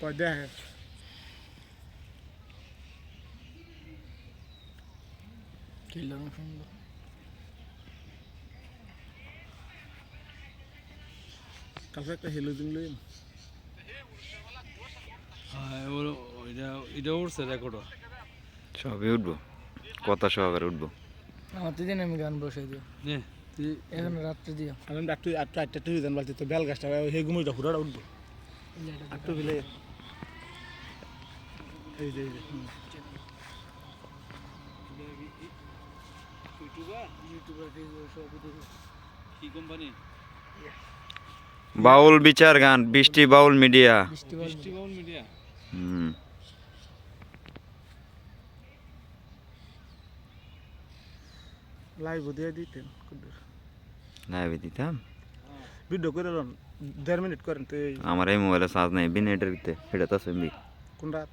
কয় দেখে সুন্দর কালকে একটা হেলো দিন লই হ্যাঁ ওর- ওইটা এটা উঠছে রেকর্ড সবই উঠবো কথা সহকারে উঠবো আমার তো দিন আমি গান বসাই দিও এখন রাত্রে দিও আমি একটু একটু আটটা তো বেল গাছটা হে ঘুমিটা উঠবো একটু বিলে এই যে এই যে হুম। ইউটিউবার ফেসবুক সবই দেখো কি কোম্পানি বাউল বিচার গান বৃষ্টি বাউল মিডিয়া। হুম। লাইভ দিয়ে দিতেন লাইভে দিতাম। ভিডিও করে দেড় মিনিট করেন তো এই আমার এই মোবাইলে চার্জ নাই বিন এটার ভিতরে এটা তো কোন রাত?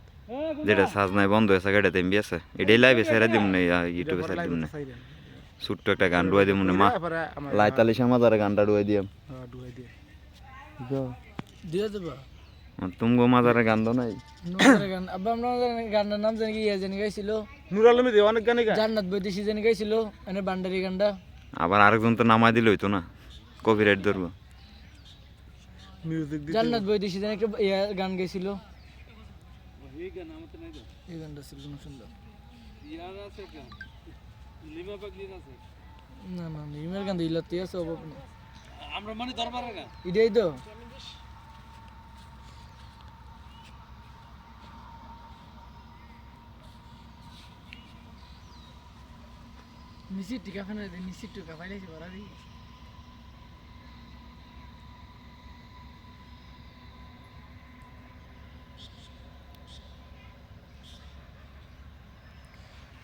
যেটা চার্জ নাই বন্ধ হয়েছে এটা এমবি আছে। এটাই লাইভে ছেড়ে দিব না ইউটিউবে ছেড়ে দিব না। ছোট্ট একটা গান ডুয়াই দিব না মা। লাইতালি সামাজারে গানটা ডুয়াই দিয়াম দিয়ে তুমি মাজারে গান দাও নাই। আব্বা আমরা গানটার নাম জানি ইয়ে জানি গাইছিল নুর আলমী দিয়ে অনেক গায় জান্নাত বৈদেশি জানি গাইছিল মানে বান্ডারি গানটা আবার আরেকজন তো নামাই দিলে হইতো না কপিরাইট ধরবো। জান্নাত বৈদেশি জানি একটা গান গাইছিল। এই গান আমার তো নাই তো এই গানটা ছিল সুন্দর। ইয়ার আছে কেন লিমা পাগলির আছে। না না না গান দিল তুই আছে অভাব নেই। আমরা মানে দরবারের গান। এটাই তো। নিচি টিকা টিকা ফাইলাইছি বাড়া দি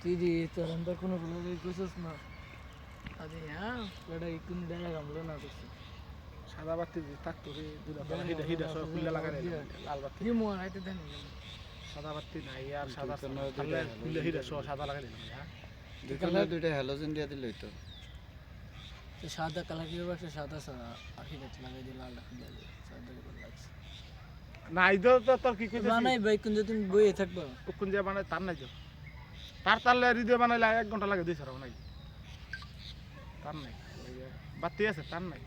তুই দি তোর আমরা কোনো কোনো কইছস না আরে হ্যাঁ লড়া ইকুন দেয়া গামলো না করছিস সাদা বাতি দিয়ে থাকতো রে দুলা হিডা হিডা সব লাল বাতি কি মন আইতে দেন সাদা বাতি নাই আর সাদা খুলে হিডা সব সাদা হ্যাঁ কালার দুইটা হ্যালোজেন দিয়ে দিলে তো সাদা কালার কি সাদা সাদা আখি গাছ লাগাই দিয়ে লাল সাদা লাগছে নাই তো তো তোর কি কইছিস বানাই ভাই কোন তুমি বইয়ে থাকবা কোন যে বানাই তার নাই তো তার তারলে হৃদয় বানাইলে এক ঘণ্টা লাগে, দুই সারা বানাই তার নাই বাতি আছে, তার নাই।